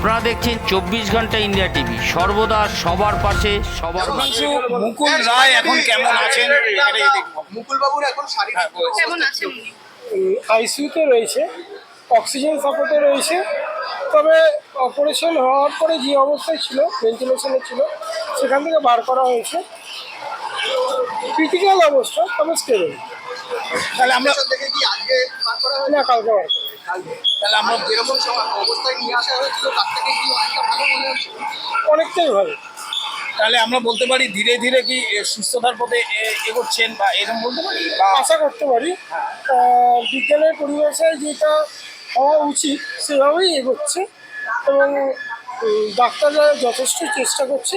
দেখছেন চব্বিশ ঘণ্টা ইন্ডিয়া টিভি। সর্বদা সবার পাশে সবার মাঝে মুকুল রায় এখন কেমন আছেন? মুকুল বাবুর এখন কেমন আছেন উনি আইসিইউতে রয়েছে অক্সিজেন সাপোর্টে রয়েছে তবে অপারেশন হওয়ার পরে যে অবস্থায় ছিল ভেন্টিলেশনে ছিল সেখান থেকে বার করা হয়েছে। ক্রিটিক্যাল অবস্থা তবে স্টেবল তাহলে আমরা দেখে কি আজকে বার করা হয়েছে না কালকে বার তাহলে আমরা যেরকম অবস্থায় নিয়ে আসা হয়েছিল তার থেকে কি অনেকটা ভালো মনে হচ্ছে? অনেকটাই ভালো। তাহলে আমরা বলতে পারি ধীরে ধীরে কি সুস্থতার পথে এ- এগোচ্ছেন বা এরকম বলতে পারি? বা আশা করতে পারি। আহ, বিজ্ঞানের পরিবেশে যেটা হওয়া উচিত সেভাবেই এগোচ্ছে এবং ডাক্তাররা যথেষ্ট চেষ্টা করছে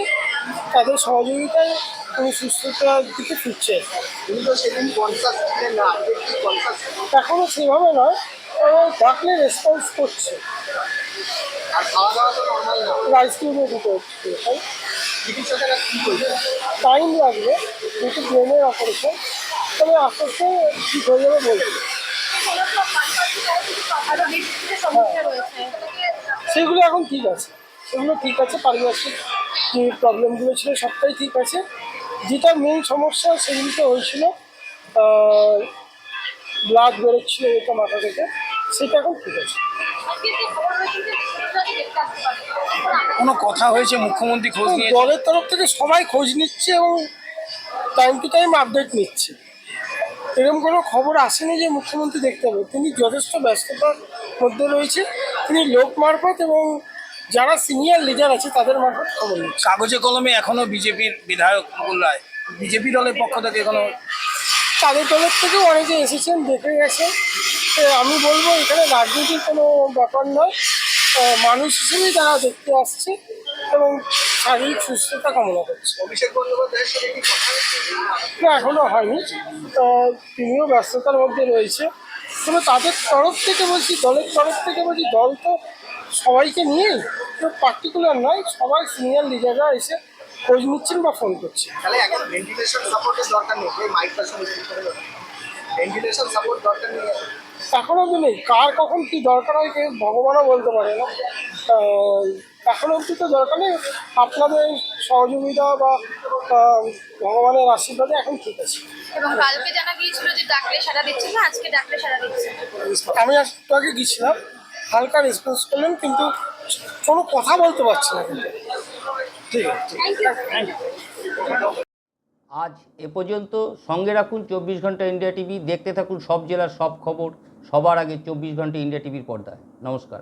তাদের সহযোগিতায় উনি সুস্থতার দিকে ফিরছে। এখনও সেভাবে নয় ডাকলে রেসপন্স করছে। রাইস কিউবে টাইম লাগবে যেহেতু ব্রেনের অপারেশন তবে আস্তে ঠিক হয়ে যাবে বলছে। সেগুলো এখন ঠিক আছে। সেগুলো ঠিক আছে পারিপার্শ্বিক প্রবলেমগুলো ছিল সবটাই ঠিক আছে। যেটা মেন সমস্যা সেগুলিতে হয়েছিল ব্লাড বেরোচ্ছিল এটা মাথা থেকে সেটা এখন ঠিক আছে। কোনো কথা হয়েছে? মুখ্যমন্ত্রী খোঁজ নিয়ে দলের তরফ থেকে সবাই খোঁজ নিচ্ছে এবং টাইম টু টাইম আপডেট নিচ্ছে। এরকম কোনো খবর আসেনি যে মুখ্যমন্ত্রী দেখতে হবে। তিনি যথেষ্ট ব্যস্ততার মধ্যে রয়েছে। তিনি লোক মারফত এবং যারা সিনিয়র লিডার আছে তাদের মারফত খবর নিচ্ছে কাগজে কলমে এখনও বিজেপির বিধায়ক মুকুল রায় বিজেপি দলের পক্ষ থেকে এখনও তাদের দলের থেকেও অনেকে এসেছেন দেখে গেছে তো আমি বলব এখানে রাজনীতির কোনো ব্যাপার নয়। মানুষ হিসেবেই তারা দেখতে আসছে এবং শারীরিক সুস্থতা কামনা করছে। অভিষেক বন্দ্যোপাধ্যায়ের সাথে কি কথা না এখনও হয়নি। তিনিও ব্যস্ততার মধ্যে রয়েছে। তবে তাদের তরফ থেকে বলছি দলের তরফ থেকে বলছি দল তো সবাইকে নিয়েই তো পার্টিকুলার নয় সবাই সিনিয়র লিডাররা এসে খোঁজ নিচ্ছেন বা ফোন করছে তাহলে এখন ভেন্টিলেশন সাপোর্টের দরকার নেই এই মাইকটা শুনে ভেন্টিলেশন সাপোর্ট দরকার নেই। এখন। এখন নেই। কার কখন কি দরকার হয় কেউ ভগবানও বলতে পারে না। এখন অবধি তো দরকার নেই। আপনাদের সহযোগিতা বা ভগবানের আশীর্বাদে এখন ঠিক আছে। এবং কালকে জানা গিয়েছিল যে ডাকলে সারা দিচ্ছে না আজকে ডাকলে সারা দিচ্ছে আমি একটু আগে গেছিলাম হালকা রেসপন্স করলেন, কিন্তু কোনো কথা বলতে পারছে না কিন্তু। ঠিক আজ এ পর্যন্ত সঙ্গে রাখুন চব্বিশ ঘণ্টা ইন্ডিয়া টিভি। দেখতে থাকুন সব জেলার সব খবর। সবার আগে চব্বিশ ঘণ্টা ইন্ডিয়া টিভির পর্দায়। নমস্কার।